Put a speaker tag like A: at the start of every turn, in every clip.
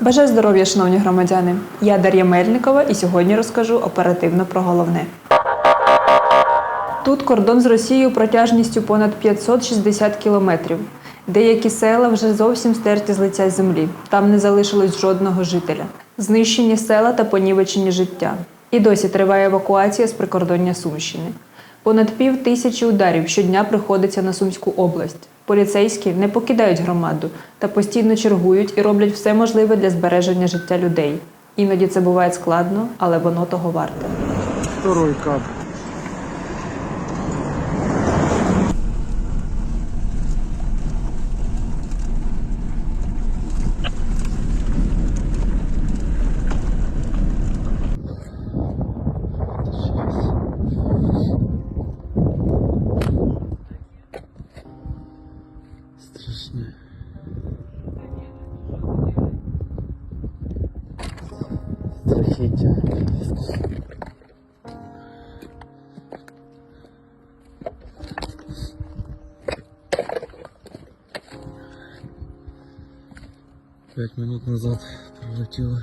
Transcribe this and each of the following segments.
A: Бажаю здоров'я, шановні громадяни! Я Дар'я Мельникова і сьогодні розкажу оперативно про головне. Тут кордон з Росією протяжністю понад 560 кілометрів. Деякі села вже зовсім стерті з лиця землі. Там не залишилось жодного жителя. Знищені села та понівечені життя. І досі триває евакуація з прикордоння Сумщини. Понад пів тисячі ударів щодня приходиться на Сумську область. Поліцейські не покидають громаду та постійно чергують і роблять все можливе для збереження життя людей. Іноді це буває складно, але воно того варте.
B: Второй кадр. 5 минут назад прилетіло.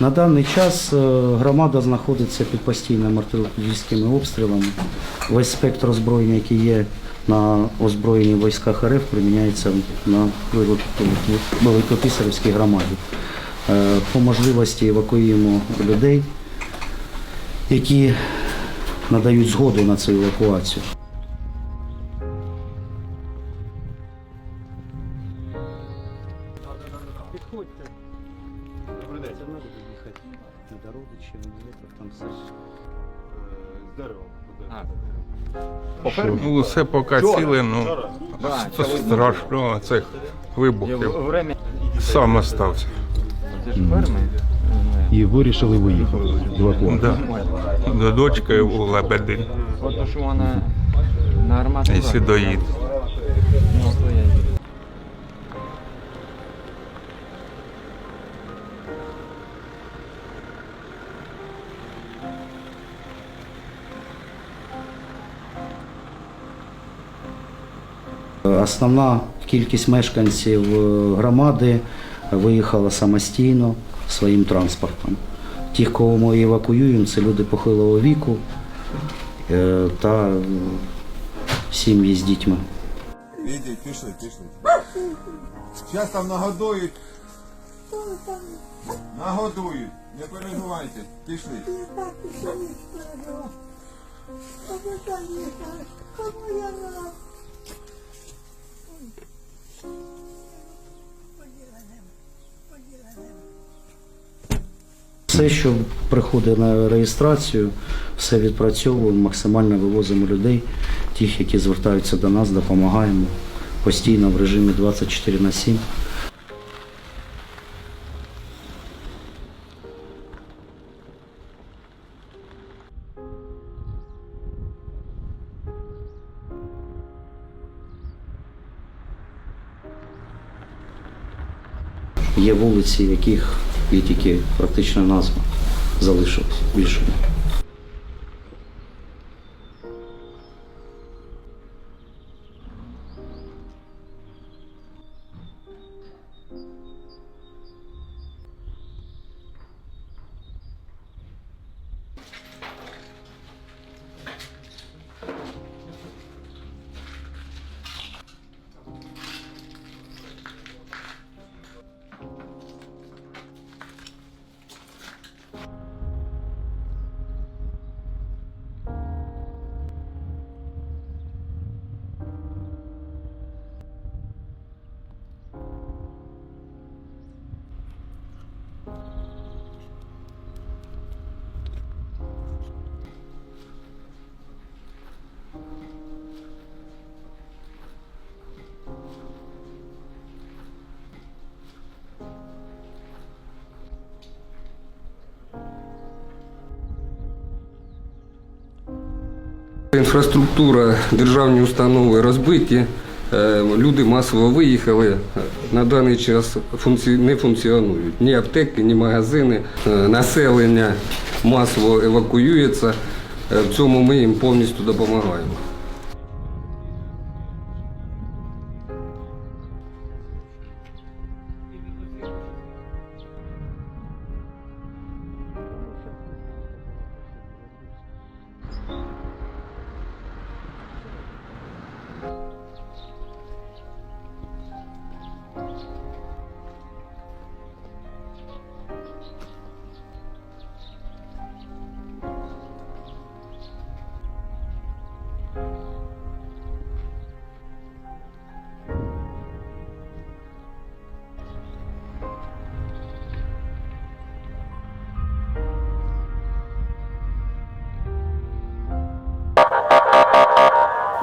C: На даний час е, громада знаходиться під постійними артилерійськими обстрілами. Весь спектр озброєння, який є на озброєнні військах РФ, приміняється на Велико- Великописарівській громаді. Е, По можливості евакуюємо людей, які надають згоду на цю евакуацію. Підходьте. Це їхати на дорогу чи на там все ж.
D: Ну, все поки ціле, ну це страшно, цих вибухів. Сам остався.
E: І вирішили виїхати. Евакуацію.
D: Да. До дочки у Лебедин.
F: І що.
D: Якщо доїде.
C: Основна кількість мешканців е, громади виїхала самостійно своїм транспортом. Тих, кого ми евакуюємо, це люди похилого віку е, та е, сім'ї з дітьми.
G: Ідіть, пішли, пішли. Зараз там нагодують. Нагодують. Не переживайте. Пішли.
C: Все, що приходить на реєстрацію, все відпрацьовуємо, максимально вивозимо людей, тих, які звертаються до нас, допомагаємо постійно в режимі 24 на 7. Є вулиці, яких є тільки практично назва залишилась більше.
H: Інфраструктура, державні установи розбиті. е, Люди масово виїхали. На даний час не функціонують ні аптеки, ні магазини. Е, Населення масово евакуюється. Е, В цьому ми їм повністю допомагаємо.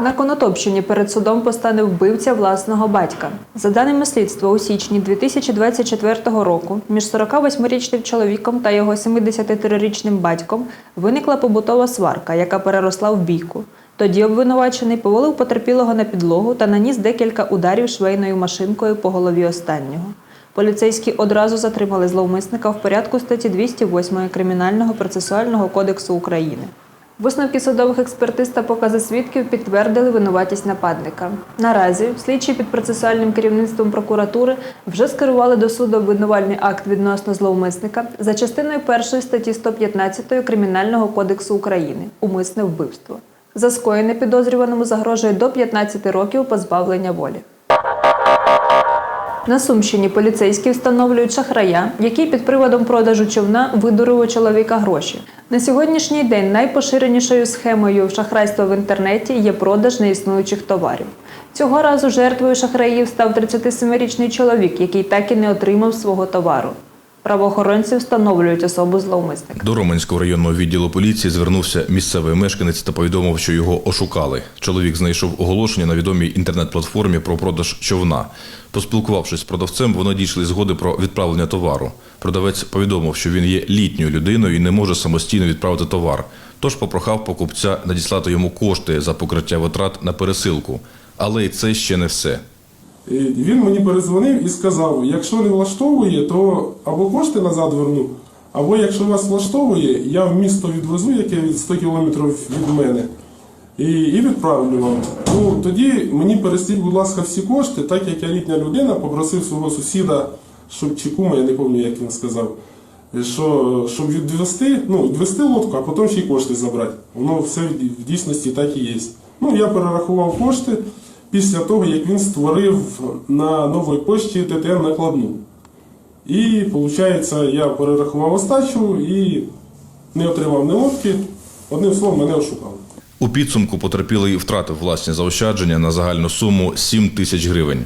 A: На Конотопщині перед судом постане вбивця власного батька. За даними слідства, у січні 2024 року між 48-річним чоловіком та його 73-річним батьком виникла побутова сварка, яка переросла в бійку. Тоді обвинувачений повалив потерпілого на підлогу та наніс декілька ударів швейною машинкою по голові останнього. Поліцейські одразу затримали зловмисника в порядку статті 208 Кримінального процесуального кодексу України. Висновки судових експертиз та покази свідків підтвердили винуватість нападника. Наразі слідчі під процесуальним керівництвом прокуратури вже скерували до суду обвинувальний акт відносно зловмисника за частиною першої статті 115 Кримінального кодексу України умисне вбивство. За скоєне підозрюваному загрожує до 15 років позбавлення волі. На Сумщині поліцейські встановлюють шахрая, який під приводом продажу човна видурив у чоловіка гроші. На сьогоднішній день найпоширенішою схемою шахрайства в інтернеті є продаж неіснуючих товарів. Цього разу жертвою шахраїв став 37-річний чоловік, який так і не отримав свого товару. Правоохоронці встановлюють особу зловмисника.
I: До Роменського районного відділу поліції звернувся місцевий мешканець та повідомив, що його ошукали. Чоловік знайшов оголошення на відомій інтернет-платформі про продаж човна. Поспілкувавшись з продавцем, вони дійшли згоди про відправлення товару. Продавець повідомив, що він є літньою людиною і не може самостійно відправити товар. Тож попрохав покупця надіслати йому кошти за покриття витрат на пересилку. Але й це ще не все.
J: Він мені перезвонив і сказав: якщо не влаштовує, то або кошти назад верну, або якщо вас влаштовує, я в місто відвезу, яке від 100 кілометрів від мене, і, і відправлю вам. Ну тоді мені перестіть, будь ласка, всі кошти, так як я літня людина, попросив свого сусіда, щоб чи кума, я не пам'ятаю, як він сказав. Що, щоб відвести, ну, відвести лодку, а потім ще й кошти забрати. Воно все в дійсності так і є. Ну, я перерахував кошти після того, як він створив на новій пошті ТТН накладну. І, виходить, я перерахував остачу і не отримав ні лодки. Одним словом, мене ошукали.
I: У підсумку потерпілий втратив власні заощадження на загальну суму 7 тисяч гривень.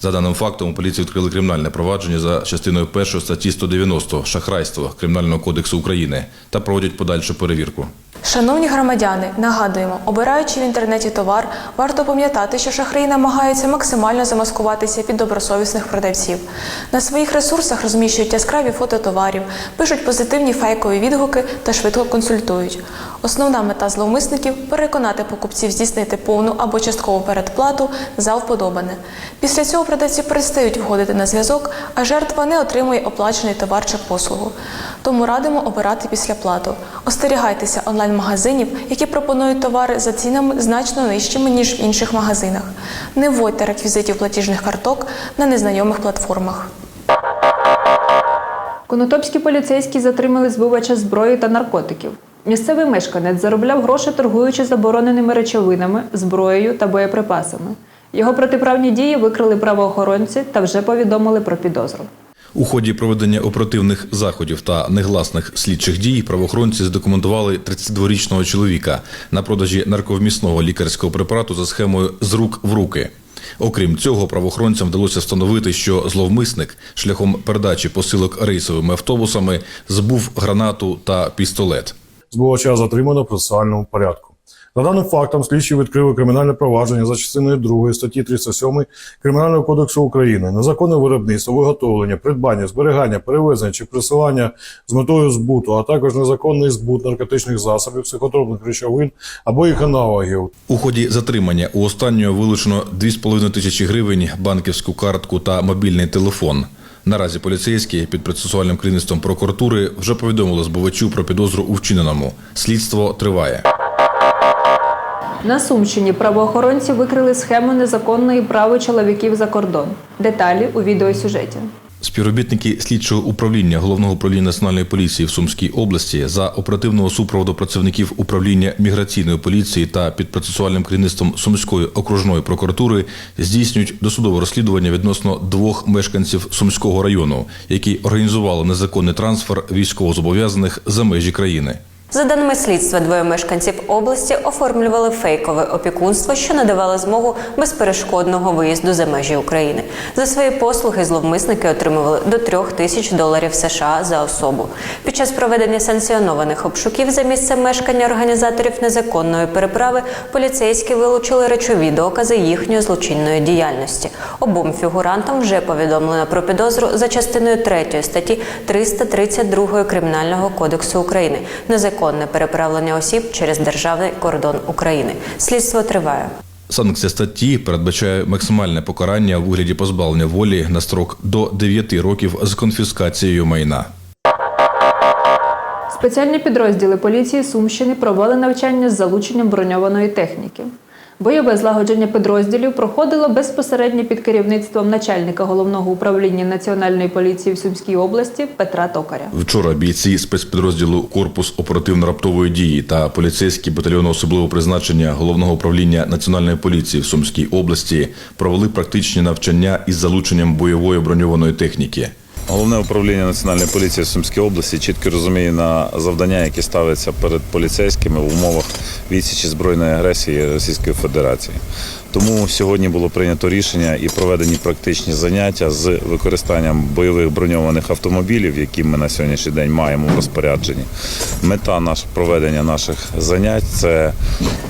I: За даним фактом, у поліції відкрили кримінальне провадження за частиною 1 статті 190 шахрайство Кримінального кодексу України та проводять подальшу перевірку.
K: Шановні громадяни, нагадуємо, обираючи в інтернеті товар, варто пам'ятати, що шахраї намагаються максимально замаскуватися під добросовісних продавців. На своїх ресурсах розміщують яскраві фото товарів, пишуть позитивні фейкові відгуки та швидко консультують. Основна мета зловмисників переконати покупців здійснити повну або часткову передплату за вподобане. Після цього продавці перестають входити на зв'язок, а жертва не отримує оплачений товар чи послугу. Тому радимо обирати післяплату. Остерігайтеся онлайн-магазинів, які пропонують товари за цінами значно нижчими, ніж в інших магазинах. Не вводьте реквізитів платіжних карток на незнайомих платформах.
A: Конотопські поліцейські затримали збувача зброї та наркотиків. Місцевий мешканець заробляв гроші, торгуючи забороненими речовинами, зброєю та боєприпасами. Його протиправні дії викрили правоохоронці та вже повідомили про підозру.
I: У ході проведення оперативних заходів та негласних слідчих дій правоохоронці задокументували 32-річного чоловіка на продажі нарковмісного лікарського препарату за схемою з рук в руки. Окрім цього, правоохоронцям вдалося встановити, що зловмисник шляхом передачі посилок рейсовими автобусами збув гранату та пістолет.
E: Збувача затримано в процесуальному порядку.
L: За даним фактом, слідчі відкрили кримінальне провадження за частиною 2 статті 307 Кримінального кодексу України незаконне виробництво, виготовлення, придбання, зберігання, перевезення чи присилання з метою збуту, а також незаконний збут наркотичних засобів, психотропних речовин або їх аналогів.
I: У ході затримання у останнього вилучено 2,5 тисячі гривень, банківську картку та мобільний телефон. Наразі поліцейські під процесуальним керівництвом прокуратури вже повідомили збувачу про підозру у вчиненому. Слідство триває.
A: На Сумщині правоохоронці викрили схему незаконної прави чоловіків за кордон. Деталі у відеосюжеті.
I: Співробітники слідчого управління головного управління національної поліції в Сумській області за оперативного супроводу працівників управління міграційної поліції та під процесуальним керівництвом Сумської окружної прокуратури здійснюють досудове розслідування відносно двох мешканців Сумського району, які організували незаконний трансфер військовозобов'язаних за межі країни.
M: За даними слідства, двоє мешканців області оформлювали фейкове опікунство, що надавало змогу безперешкодного виїзду за межі України. За свої послуги зловмисники отримували до трьох тисяч доларів США за особу. Під час проведення санкціонованих обшуків за місцем мешкання організаторів незаконної переправи поліцейські вилучили речові докази їхньої злочинної діяльності. Обом фігурантам вже повідомлено про підозру за частиною 3 статті 332 Кримінального кодексу України незаконне переправлення осіб через державний кордон України. Слідство триває.
I: Санкція статті передбачає максимальне покарання у вигляді позбавлення волі на строк до 9 років з конфіскацією майна.
A: Спеціальні підрозділи поліції Сумщини провели навчання з залученням броньованої техніки. Бойове злагодження підрозділів проходило безпосередньо під керівництвом начальника головного управління Національної поліції в Сумській області Петра Токаря.
I: Вчора бійці спецпідрозділу Корпус оперативно-раптової дії та поліцейські батальйони особливого призначення головного управління національної поліції в Сумській області провели практичні навчання із залученням бойової броньованої техніки.
N: Головне управління національної поліції в Сумській області чітко розуміє на завдання, які ставляться перед поліцейськими в умовах відсічі збройної агресії Російської Федерації. Тому сьогодні було прийнято рішення і проведені практичні заняття з використанням бойових броньованих автомобілів, які ми на сьогоднішній день маємо в розпорядженні. Мета наш проведення наших занять це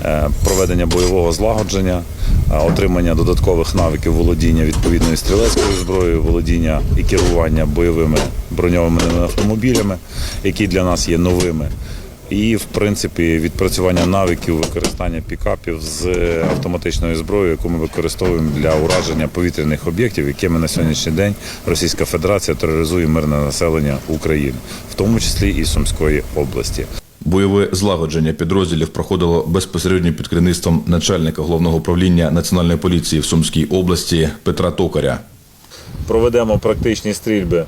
N: е, проведення бойового злагодження, отримання додаткових навиків володіння відповідною стрілецькою зброєю, володіння і керування бойовими броньованими автомобілями, які для нас є новими. І, в принципі, відпрацювання навиків використання пікапів з автоматичною зброєю, яку ми використовуємо для ураження повітряних об'єктів, якими на сьогоднішній день Російська Федерація тероризує мирне населення України, в тому числі і Сумської області.
I: Бойове злагодження підрозділів проходило безпосередньо під керівництвом начальника головного управління національної поліції в Сумській області Петра Токаря.
N: Проведемо практичні стрільби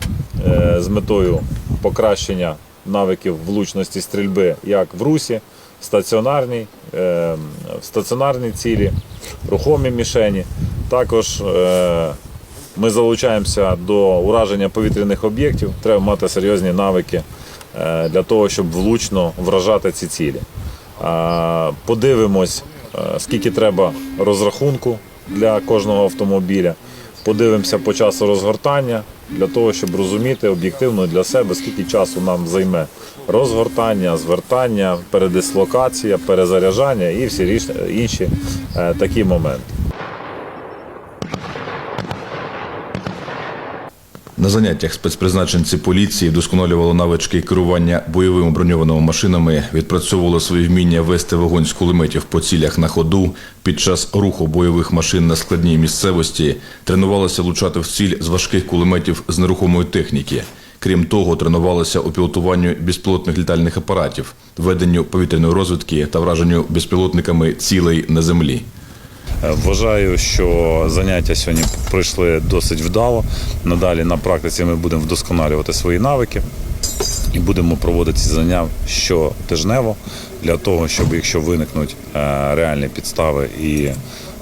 N: е, з метою покращення навиків влучності стрільби як в русі, стаціонарній, е, в стаціонарній цілі, рухомі мішені. Також е, ми залучаємося до ураження повітряних об'єктів. Треба мати серйозні навики для того, щоб влучно вражати ці цілі. Е, Подивимось, е, скільки треба розрахунку для кожного автомобіля. Подивимося по часу розгортання для того, щоб розуміти об'єктивно для себе, скільки часу нам займе розгортання, звертання, передислокація, перезаряджання і всі інші е, такі моменти.
I: На заняттях спецпризначенці поліції вдосконалювали навички керування бойовими броньованими машинами, відпрацьовували свої вміння вести вогонь з кулеметів по цілях на ходу під час руху бойових машин на складній місцевості, тренувалися влучати в ціль з важких кулеметів з нерухомої техніки. Крім того, тренувалися у пілотуванню безпілотних літальних апаратів, веденню повітряної розвідки та враженню безпілотниками цілей на землі.
N: Е, Вважаю, що заняття сьогодні пройшли досить вдало. Надалі на практиці ми будемо вдосконалювати свої навики і будемо проводити заняття щотижнево для того, щоб якщо виникнуть е, реальні підстави і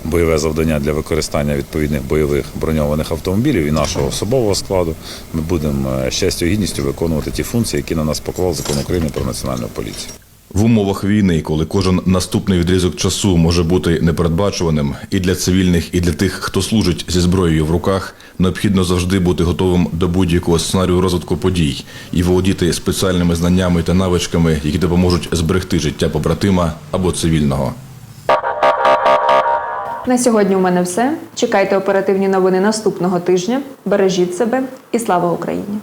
N: бойове завдання для використання відповідних бойових броньованих автомобілів і нашого особового складу, ми будемо е, з і гідністю виконувати ті функції, які на нас поклав закон України про національну поліцію.
I: В умовах війни, коли кожен наступний відрізок часу може бути непередбачуваним і для цивільних, і для тих, хто служить зі зброєю в руках, необхідно завжди бути готовим до будь-якого сценарію розвитку подій і володіти спеціальними знаннями та навичками, які допоможуть зберегти життя побратима або цивільного.
A: На сьогодні у мене все. Чекайте оперативні новини наступного тижня. Бережіть себе і слава Україні!